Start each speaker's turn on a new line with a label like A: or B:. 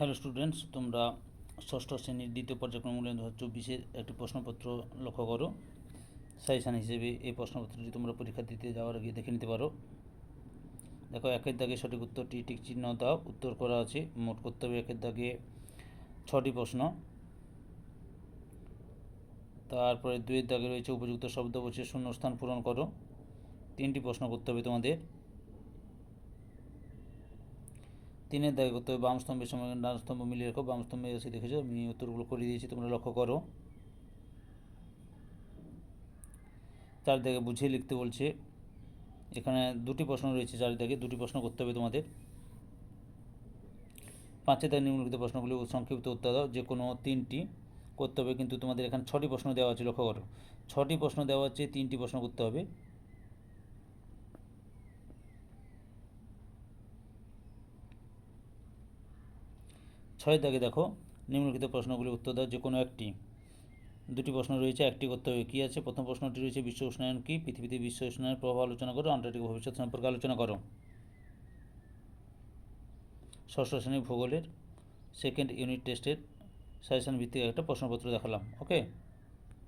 A: Hello students তোমরা ষষ্ঠ শ্রেণির দ্বিতীয় পর্যায়ক্রম মূল্যায়ন দু হাজার চব্বিশের একটি প্রশ্নপত্র লক্ষ্য করো। সাজেশান হিসেবে এই প্রশ্নপত্রটি তোমরা পরীক্ষা দিতে যাওয়ার আগে দেখে নিতে পারো। দেখো, একের দাগে সঠিক উত্তরটি টিক চিহ্ন দাও, উত্তর করা আছে। মোট করতে হবে একের দাগে ছটি প্রশ্ন। তারপরে দুইয়ের দাগে রয়েছে উপযুক্ত শব্দ বসে শূন্যস্থান পূরণ করো। তিনটি প্রশ্ন করতে হবে তোমাদের। তিনের দাগে করতে হবে বাম স্তম্ভের সঙ্গে ডান স্তম্ভ মিলিয়ে রেখো বাম স্তম্ভে এসে দেখেছ আমি উত্তরগুলো করে দিয়েছি, তোমরা লক্ষ্য করো। চার দাগে বুঝিয়ে লিখতে বলছে, এখানে দুটি প্রশ্ন রয়েছে চারিদিকে, দুটি প্রশ্ন করতে হবে তোমাদের। পাঁচে দাগে নিম্নলিখিত প্রশ্নগুলি সংক্ষিপ্ত উত্তর দাও, যে কোনো তিনটি করতে হবে, কিন্তু তোমাদের এখানে ছটি প্রশ্ন দেওয়া আছে, লক্ষ্য করো। ছটি প্রশ্ন দেওয়া আছে, তিনটি প্রশ্ন করতে হবে। ছয় দাগে দেখো, নিম্নলিখিত প্রশ্নগুলি উত্তর দাও যে কোনো একটি। দুটি প্রশ্ন রয়েছে, একটি করতে হবে, কী আছে? প্রথম প্রশ্নটি রয়েছে, বিশ্ব উষ্ণায়ন কী? পৃথিবীতে বিশ্ব উষ্ণায়নের প্রভাব আলোচনা করো আন্তর্জাতিক ভবিষ্যৎ সম্পর্কে আলোচনা করো। ষষ্ঠ শ্রেণি ভূগোলের সেকেন্ড ইউনিট টেস্টের সাজেশন ভিত্তিক একটা প্রশ্নপত্র দেখালাম ওকে